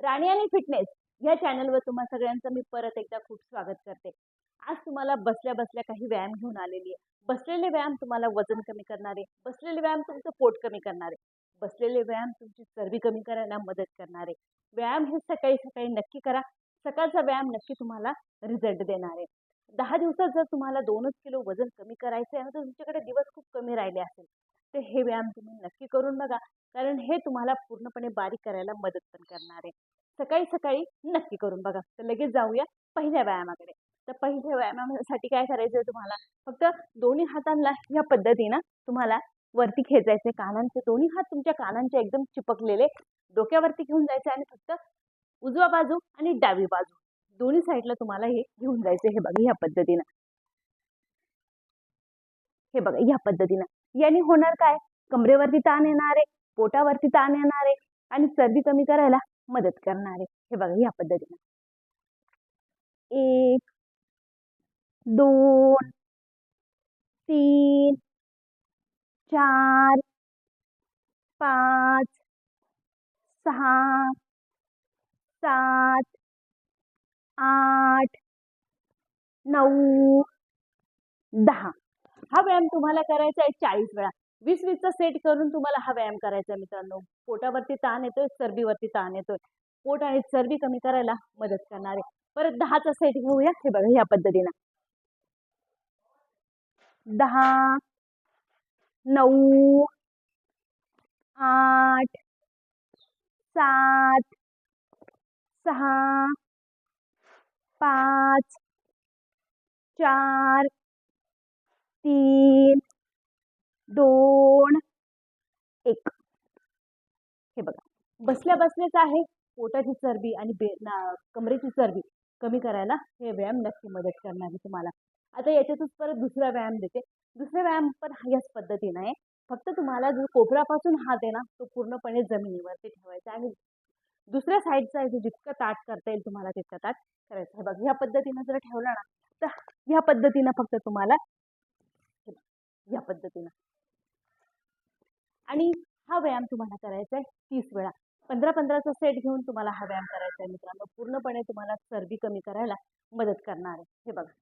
राणी आणि फिटनेस या चॅनलवर तुम्हा सगळ्यांचं मी परत एकदा खूप स्वागत करते. आज तुम्हाला बसल्या बसल्या काही व्यायाम घेऊन आलेली आहे. बसलेले व्यायाम तुम्हाला वजन कमी करणारे बसलेले व्यायाम तुमचं पोट कमी करणारे बसलेले व्यायाम तुमची चरबी कमी करायला मदत करणारे. व्यायाम हे सकाळी सकाळी नक्की करा. सकाळचा व्यायाम नक्की तुम्हाला रिझल्ट देणार आहे. दहा दिवसात जर तुम्हाला दोनच किलो वजन कमी करायचं आहे तर तुमच्याकडे दिवस खूप कमी राहिले असेल तर हे व्यायाम तुम्ही नक्की करून बघा. कारण हे तुम्हाला पूर्णपणे बारीक करायला मदत पण करणार आहे. सकाळी सकाळी नक्की करून बघा. तर लगेच जाऊया पहिल्या व्यायामाकडे. तर पहिल्या व्यायामासाठी काय करायचं आहे तुम्हाला? फक्त दोन्ही हातांना या पद्धतीनं तुम्हाला वरती खेचायचे कानांचे दोन्ही हात तुमच्या कानांचे एकदम चिपकलेले डोक्यावरती घेऊन जायचे आणि फक्त उजवा बाजू आणि डावी बाजू. दोन्ही साईडला तुम्हाला हे घेऊन जायचे हे बघा ह्या पद्धतीनं. हे बघा ह्या पद्धतीनं. याने होणार काय? कमरेवरती ताण येणारे पोटावरती ताण येणारे आणि सर्दी कमी करायला मदत करणारे. हे बघा या पद्धतीनं. एक दोन तीन चार पाच सहा सात आठ नऊ दहा. हा व्यायाम तुम्हाला करायचा आहे चाळीस वेळा. वीस वीसचा सेट करून तुम्हाला हा व्यायाम करायचा आहे मित्रांनो. पोटावरती ताण येतोय चरबीवरती ताण येतोय. पोट आहे चरबी कमी करायला मदत करणार आहे. परत दहाचा सेट घेऊया. हे बघा ह्या पद्धतीनं. दहा नऊ आठ सात सहा पाच चार तीन दोन एक. हे बघा. बसल्या बसल्याच आहे. पोटाची चरबी आणि बे ना कमरेची चरबी कमी करायला हे व्यायाम नक्की मदत करणार आहे तुम्हाला. आता याच्यातच परत दुसरा व्यायाम देते. दुसरा व्यायाम पण याच पद्धतीनं आहे. फक्त तुम्हाला जो कोपरापासून हात आहे ना तो पूर्णपणे जमिनीवरती ठेवायचा आणि दुसऱ्या साईडचा आहे जितकं ताट करता येईल तुम्हाला तितकं ताट करायचं आहे. बघ ह्या पद्धतीनं जर ठेवलं ना तर ह्या पद्धतीनं फक्त तुम्हाला या पद्धतीनं. आणि हा व्यायाम तुम्हाला करायचा आहे तीस वेळा. पंधरा पंधराचा सेट घेऊन तुम्हाला हा व्यायाम करायचा आहे मित्रांनो. पूर्णपणे तुम्हाला चरबी कमी करायला मदत करणार आहे. हे बघा.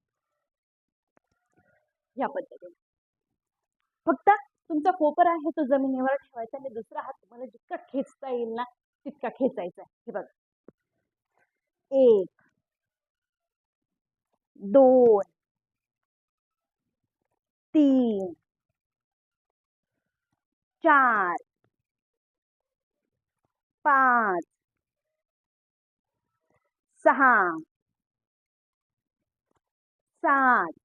या पद्धतीने. फक्त तुमचा कोपर आहे तो जमिनीवर ठेवायचा आणि दुसरा हात तुम्हाला जितका खेचता येईल ना तितका खेचायचा आहे. हे बघा. एक दोन तीन चार. पाच. सहा. सात.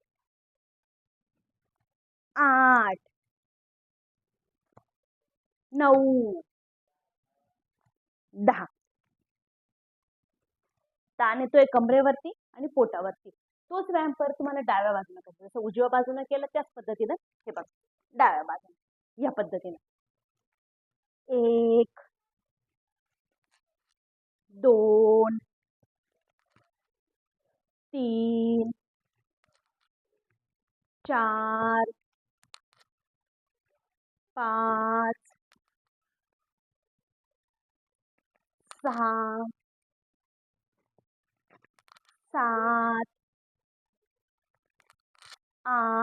आठ. नऊ. दहा. ताण येतोय कमरेवरती आणि पोटावरती. तोच व्यायाम परत तुम्हाला डाव्या बाजूला करायचा जसं उजव्या बाजूने केलं त्याच पद्धतीनं हे बघ. डाव्या बाजूने. या पद्धतीनं. एक दोन तीन चार पाच सहा सात आठ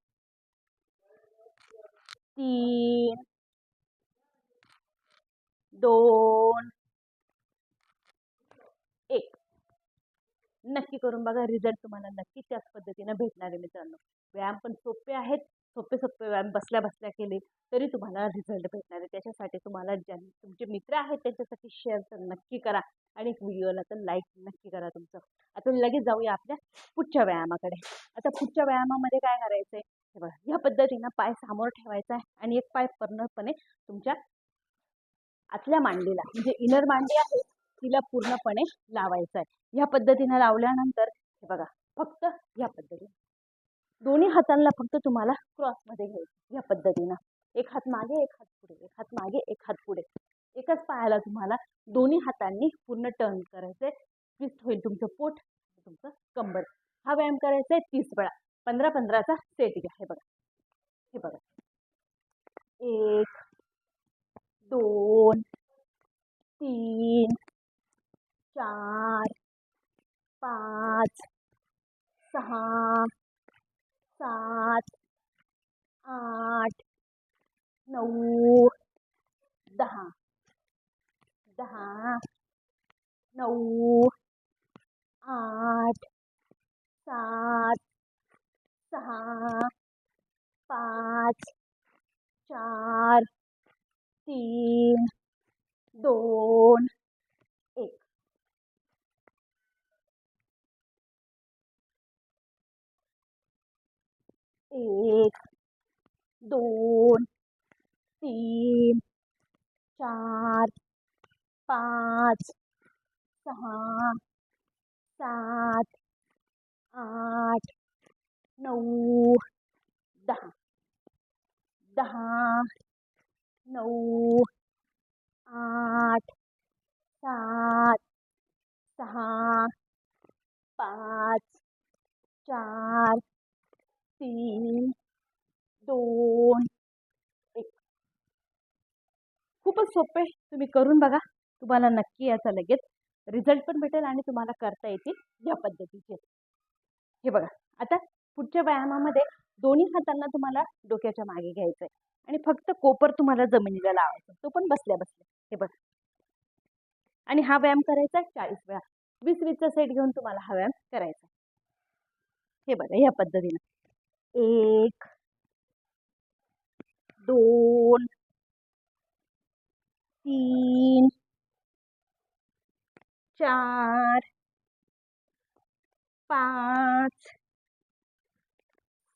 तीन दोन एक. नक्की करून बघा रिझल्ट तुम्हाला नक्की त्याच पद्धतीनं भेटणार आहे मित्रांनो. व्यायाम पण सोपे आहेत सोपे सोपे व्यायाम बसल्या बसल्या केले तरी तुम्हाला रिझल्ट भेटणार आहे. त्याच्यासाठी तुम्हाला ज्या तुमचे मित्र आहेत त्यांच्यासाठी शेअर तर नक्की करा आणि व्हिडिओला तर लाईक नक्की करा तुमचं. आता लगेच जाऊया आपल्या पुढच्या व्यायामाकडे. आता पुढच्या व्यायामामध्ये काय करायचं आहे हे बघा ह्या पद्धतीनं पाय समोर ठेवायचा आहे आणि एक पाय पूर्णपणे तुमच्या आतल्या मांडीला म्हणजे इनर मांडी आहे तिला पूर्णपणे लावायचं आहे. ह्या पद्धतीनं लावल्यानंतर हे बघा फक्त ह्या पद्धतीने. दोन्ही हातांना फक्त तुम्हाला क्रॉसमध्ये घ्यायचं या पद्धतीनं. एक हात मागे एक हात पुढे एक हात मागे एक हात पुढे. एकाच पायाला तुम्हाला दोन्ही हातांनी पूर्ण टर्न करायचंय. ट्विस्ट होईल तुमचं पोट तुमचं कंबर. हा व्यायाम करायचा आहे तीस वेळा. पंधरा पंधराचा सेट घ्या. हे बघा. हे बघा. एक, दोन, तीन, चार, पाच, सहा, सात, आठ, नऊ, दहा. दहा, नऊ, आठ, सात सहा पाच चार तीन दोन एक. एक दोन तीन चार पाच सहा सात आठ नऊ दहा. दहा नऊ आठ सात सहा पाच चार तीन दोन एक. खूपच सोपे तुम्ही करून बघा. तुम्हाला नक्की याचा लगेच रिझल्ट पण भेटेल आणि तुम्हाला करता येतील या पद्धतीचे. हे बघा. आता पुढच्या व्यायामामध्ये दोन्ही हातांना तुम्हाला डोक्याच्या मागे घ्यायचं आहे आणि फक्त कोपर तुम्हाला जमिनीला लावायचा. तो पण बसल्या बसल्या. हे बघ. आणि हा व्यायाम करायचा आहे चाळीस वेळा. वीस वीसचा सेट घेऊन तुम्हाला हा व्यायाम करायचा हे बघा या पद्धतीनं. एक दोन तीन चार पाच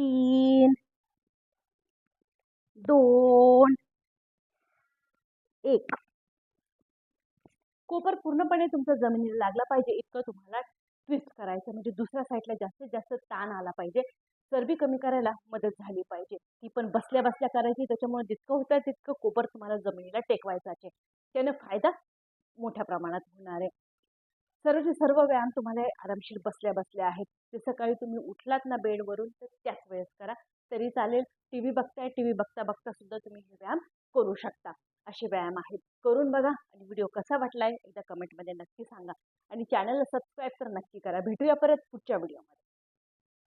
तीन दोन एक. कोपर पूर्णपणे तुमचा जमिनीला लागला पाहिजे इतकं तुम्हाला ट्विस्ट करायचं म्हणजे दुसऱ्या साईडला जास्तीत जास्त ताण आला पाहिजे. चरबी कमी करायला मदत झाली पाहिजे. ती पण बसल्या बसल्या करायची त्याच्यामुळे जितकं होतं तितकं कोपर तुम्हाला जमिनीला टेकवायचा आहे. त्याने फायदा मोठ्या प्रमाणात होणार आहे. सर्वचे सर्व व्यायाम तुम्हाला आरामशीर बसल्या बसल्या आहेत ते सकाळी तुम्ही उठलात ना बेडवरून तर त्याच वेळेस करा. तरी चालेल टी व्ही बघताय टी व्ही बघता बघता सुद्धा तुम्ही हे व्यायाम करू शकता. असे व्यायाम आहेत. करून बघा आणि व्हिडिओ कसा वाटलाय एकदा कमेंटमध्ये नक्की सांगा. आणि चॅनलला सबस्क्राईब तर नक्की करा. भेटूया परत पुढच्या व्हिडिओमध्ये.